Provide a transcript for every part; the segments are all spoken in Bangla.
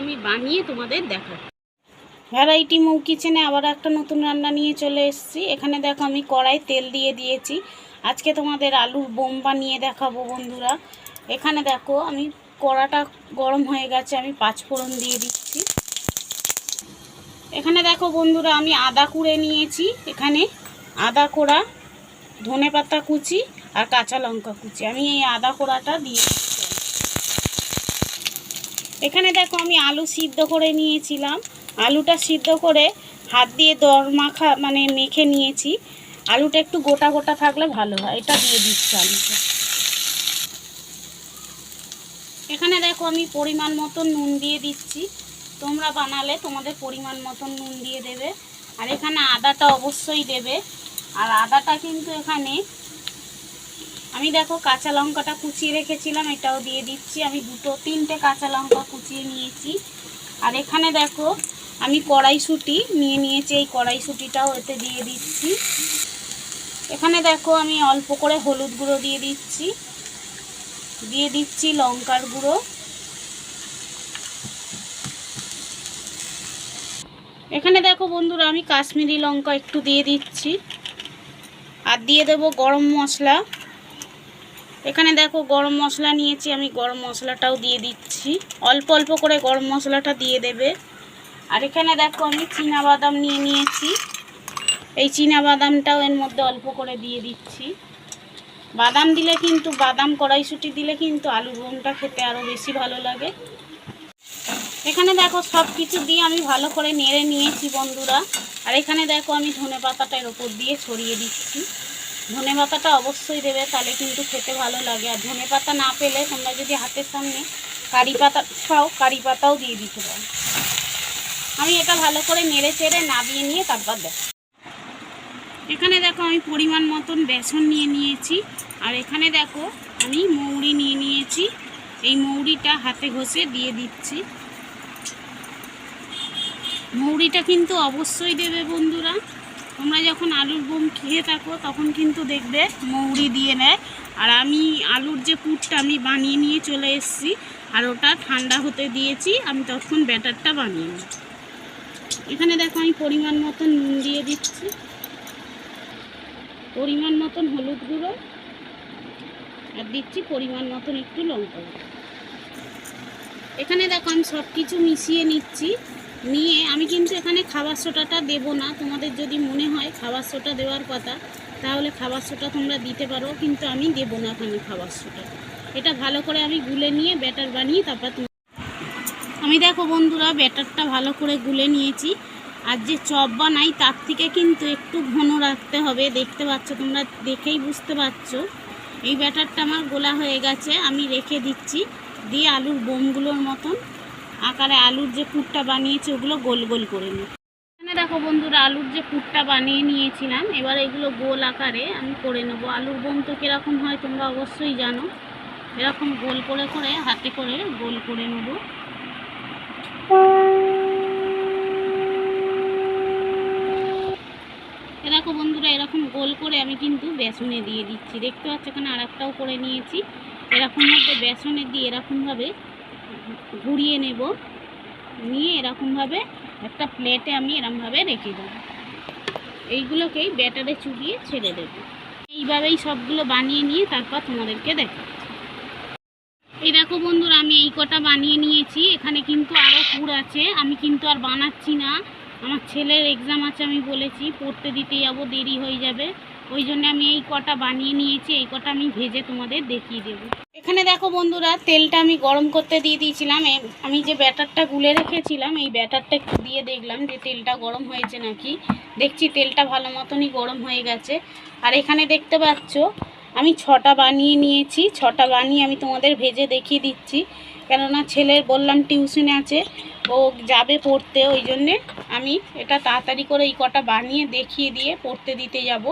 আমি বানিয়ে তোমাদের দেখাচ্ছি ভ্যারাইটি মৌ কিচেনে আবার একটা নতুন রান্না নিয়ে চলে এসেছি। এখানে দেখো আমি কড়াই তেল দিয়ে দিয়েছি। আজকে তোমাদের আলুর বোম বানিয়ে দেখাবো বন্ধুরা। এখানে দেখো আমি কড়াটা গরম হয়ে গেছে, আমি পাঁচ ফোড়ন দিয়ে দিচ্ছি। এখানে দেখো বন্ধুরা আমি আদা কুড়ে নিয়েছি। এখানে আদা কোড়া ধনে পাতা কুচি আর কাঁচা লঙ্কা কুচি। আমি এই আদা কোড়াটা দিয়ে। এখানে দেখো আমি আলু সিদ্ধ করে নিয়েছিলাম। আলুটা সিদ্ধ করে হাত দিয়ে দর মাখা মানে মেখে নিয়েছি। আলুটা একটু গোটা গোটা থাকলে ভালো হয়। এটা দিয়ে দিচ্ছি আলুটা। এখানে দেখো আমি পরিমাণ মতন নুন দিয়ে দিচ্ছি। তোমরা বানালে তোমাদের পরিমাণ মতন নুন দিয়ে দেবে। আর এখানে আদাটা অবশ্যই দেবে। আর আদাটা কিন্তু এখানে আমি দেখো কাঁচা লঙ্কাটা কুচিয়ে রেখেছিলাম, এটাও দিয়ে দিচ্ছি। আমি দুটো তিনটে কাঁচা লঙ্কা কুচিয়ে নিয়েছি। আর এখানে দেখো, আমি কড়াইশুঁটি নিয়ে নিয়েছি, এই কড়াইশুঁটিটাও এতে দিয়ে দিচ্ছি। এখানে দেখো, আমি অল্প করে হলুদ গুঁড়ো দিয়ে দিচ্ছি। দিয়ে দিচ্ছি লঙ্কার গুঁড়ো। এখানে দেখো বন্ধুরা, আমি কাশ্মীরি লঙ্কা একটু দিয়ে দিচ্ছি। আর দিয়ে দেব গরম মশলা। এখানে দেখো গরম মশলা নিয়েছি, আমি গরম মশলাটাও দিয়ে দিচ্ছি। অল্প অল্প করে গরম মশলাটা দিয়ে দেবে। আর এখানে দেখো আমি বাদাম নিয়ে নিয়েছি। এই বাদামটাও এর মধ্যে অল্প করে দিয়ে দিচ্ছি। বাদাম দিলে কিন্তু, বাদাম কড়াইশুঁটি দিলে কিন্তু আলুর বোমটা খেতে আরও বেশি ভালো লাগে। এখানে দেখো সব কিছু দিয়ে আমি ভালো করে নেড়ে নিয়েছি বন্ধুরা। আর এখানে দেখো আমি ধনে পাতাটা এর ওপর দিয়ে ছড়িয়ে দিচ্ছি। ধনে পাতাটা অবশ্যই দেবে, তাহলে কিন্তু খেতে ভালো লাগে। আর ধনে পাতা না পেলে তোমরা যদি হাতের সামনে কারি পাতা খাও, কারি পাতাও দিয়ে দিতে পারো। আমি এটা ভালো করে নেড়ে চেড়ে নাবিয়ে নিয়ে তারপর দেখো এখানে দেখো আমি পরিমাণ মতন বেসন নিয়ে নিয়েছি। আর এখানে দেখো আমি মৌরি নিয়ে নিয়েছি। এই মৌরিটা হাতে ঘষে দিয়ে দিচ্ছি। মৌরিটা কিন্তু অবশ্যই দেবে বন্ধুরা। তোমরা যখন আলুর বোম খেয়ে থাকো, তখন কিন্তু দেখবে মৌরি দিয়ে নেয়। আর আমি আলুর যে পুরটা আমি বানিয়ে নিয়ে চলে এসেছি, আর ওটা ঠান্ডা হতে দিয়েছি, আমি তখন ব্যাটারটা বানিয়ে নিই। এখানে দেখো আমি পরিমাণ মতন নুন দিয়ে দিচ্ছি। পরিমাণ মতন হলুদ গুঁড়ো, আর দিচ্ছি পরিমাণ মতন একটু লঙ্কা এখানে দেখো আমি সব কিছু মিশিয়ে নিচ্ছি। নিয়ে আমি কিন্তু এখানে খাবার সোটাটা দেবো না। তোমাদের যদি মনে হয় খাবার সোটা দেওয়ার কথা, তাহলে খাবার সোটা তোমরা দিতে পারো, কিন্তু আমি দেবো না এখানে খাবার সোটা এটা ভালো করে আমি গুলে নিয়ে ব্যাটার বানিয়ে তারপর আমি দেখো বন্ধুরা, ব্যাটারটা ভালো করে গুলে নিয়েছি। আর যে চপ বানাই, তার থেকে কিন্তু একটু ঘন রাখতে হবে। দেখতে পাচ্ছ, তোমরা দেখেই বুঝতে পারছ। এই ব্যাটারটা আমার গোলা হয়ে গেছে, আমি রেখে দিচ্ছি। দিয়ে আলুর বোমগুলোর মতন। আকারে আলুর যে পুরটা বানিয়েছি, ওগুলো গোল গোল করে নিই। এখানে দেখো বন্ধুরা, আলুর যে পুরটা বানিয়ে নিয়েছিলাম, এবার এগুলো গোল আকারে আমি করে নেব। আলুর বোম তো কীরকম হয় তোমরা অবশ্যই জানো। এরকম গোল করে করে, হাতে করে গোল করে নেব। দেখো বন্ধুরা, এরকম গোল করে আমি কিন্তু বেসনে দিয়ে দিচ্ছি। দেখতে পাচ্ছ এখানে আর একটাও করে নিয়েছি। এরকম মধ্যে বেসনে দিয়ে এরকমভাবে ঘুরিয়ে নেব। নিয়ে এরকমভাবে একটা প্লেটে আমি এরকমভাবে রেখে দেব। এইগুলোকেই ব্যাটারে চুবিয়ে ছেড়ে দেব। এইভাবেই সবগুলো বানিয়ে নিয়ে তারপর তোমাদেরকে দেখো এই দেখো বন্ধুরা, আমি এই কটা বানিয়ে নিয়েছি। এখানে কিন্তু আরও পুর আছে। আমি কিন্তু আর বানাচ্ছি না। আমার ছেলের এক্সাম আছে আমি বলেছি, পড়তে দিতে যাব, দেরি হয়ে যাবে। ওই জন্য আমি এই কটা বানিয়ে নিয়েছি। এই কটা আমি ভেজে তোমাদের দেখিয়ে দেবো। এখানে দেখো বন্ধুরা, তেলটা আমি গরম করতে দিয়ে দিয়েছিলাম। আমি যে ব্যাটারটা গুলে রেখেছিলাম, এই ব্যাটারটা একটু দিয়ে দেখলাম যে তেলটা গরম হয়েছে নাকি। দেখছি তেলটা ভালো মতনই গরম হয়ে গেছে। আর এখানে দেখতে পাচ্ছ, আমি ছটা বানিয়ে নিয়েছি। ছটা বানিয়ে আমি তোমাদের ভেজে দেখিয়ে দিচ্ছি। কেননা ছেলের বললাম টিউশনে আছে, ও যাবে পড়তে, ওই জন্যে আমি এটা তাড়াতাড়ি করে এই কটা বানিয়ে দেখিয়ে দিয়ে পড়তে দিতে যাব।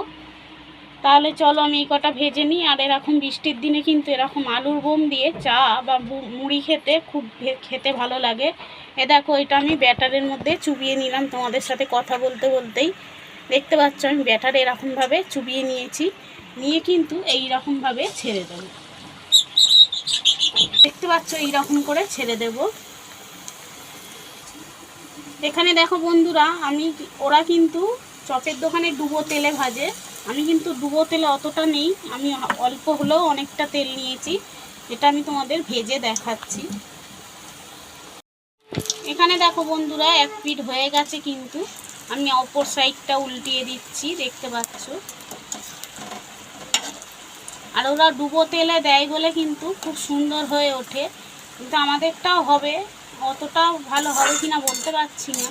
তাহলে চলো আমি এই কটা ভেজে নিই, আর এরকম বৃষ্টির দিনে কিন্তু এরকম আলুর বোম দিয়ে চা বা মুড়ি খেতে খুব খেতে ভালো লাগে। এ দেখো, এটা আমি ব্যাটারের মধ্যে চুবিয়ে নিলাম তোমাদের সাথে কথা বলতে বলতেই। দেখতে পাচ্ছ, আমি ব্যাটার এরকমভাবে চুবিয়ে নিয়েছি, নিয়ে কিন্তু এই রকমভাবে ছেড়ে দেবো। দেখতে পাচ্ছ, এইরকম করে ছেড়ে দেব। এখানে দেখো বন্ধুরা, আমি ওরা কিন্তু চপের দোকানে ডুবো তেলে ভাজে। আমি কিন্তু ডুবো তেলে অতটা নেই। আমি অল্প হলেও অনেকটা তেল নিয়েছি। এটা আমি তোমাদের ভেজে দেখাচ্ছি। এখানে দেখো বন্ধুরা, এক পিঠ হয়ে গেছে কিন্তু। আমি অপর সাইডটা উল্টিয়ে দিচ্ছি, দেখতে পাচ্ছ? আর ওরা ডুবো তেলে দেয় বলে কিন্তু খুব সুন্দর হয়ে ওঠে। কিন্তু আমাদেরটাও হবে। অতটাও ভালো হবে কিনা বলতে পারছি না।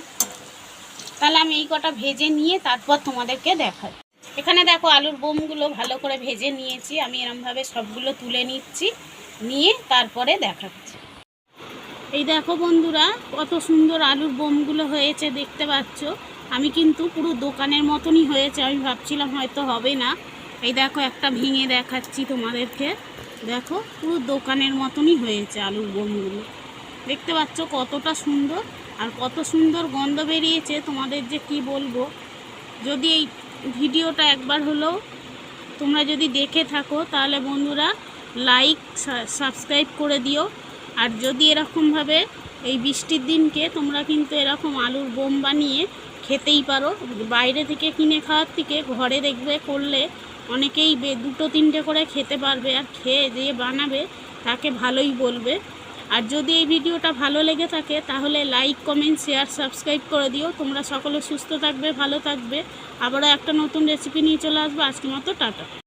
তাহলে আমি এই কটা ভেজে নিয়ে তারপর তোমাদেরকে দেখাই এখানে দেখো আলুর বোমগুলো ভালো করে ভেজে নিয়েছি। আমি এরমভাবে সবগুলো তুলে নিচ্ছি, নিয়ে তারপরে দেখাচ্ছি। এই দেখো বন্ধুরা, কত সুন্দর আলুর বোমগুলো হয়েছে, দেখতে পাচ্ছ? আমি কিন্তু পুরো দোকানের মতনই হয়েছে, আমি ভাবছিলাম হয়তো হবে না। এই দেখো, একটা ভেঙে দেখাচ্ছি তোমাদেরকে। দেখো, পুরো দোকানের মতনই হয়েছে আলুর বোমগুলো। দেখতে পাচ্ছ কতটা সুন্দর, আর কত সুন্দর গন্ধ বেরিয়েছে, তোমাদের যে কি বলব? যদি এই ভিডিওটা একবার হলেও তোমরা যদি দেখে থাকো, তাহলে বন্ধুরা লাইক সাবস্ক্রাইব করে দিও। আর যদি এরকমভাবে এই বৃষ্টির দিনকে তোমরা কিন্তু এরকম আলুর বোম বানিয়ে খেতেই পারো। বাইরে থেকে কিনে খাওয়ার থেকে ঘরে দেখবে, করলে অনেকেই দুটো তিনটে করে খেতে পারবে। আর খেয়ে যে বানাবে, তাকে ভালোই বলবে। আর যদি এই ভিডিওটা ভালো লেগে থাকে, তাহলে লাইক কমেন্ট শেয়ার সাবস্ক্রাইব করে দিও। তোমরা সকলে সুস্থ থাকবে, ভালো থাকবে। আবারও একটা নতুন রেসিপি নিয়ে চলে আসব। আজকের মতো টাটা।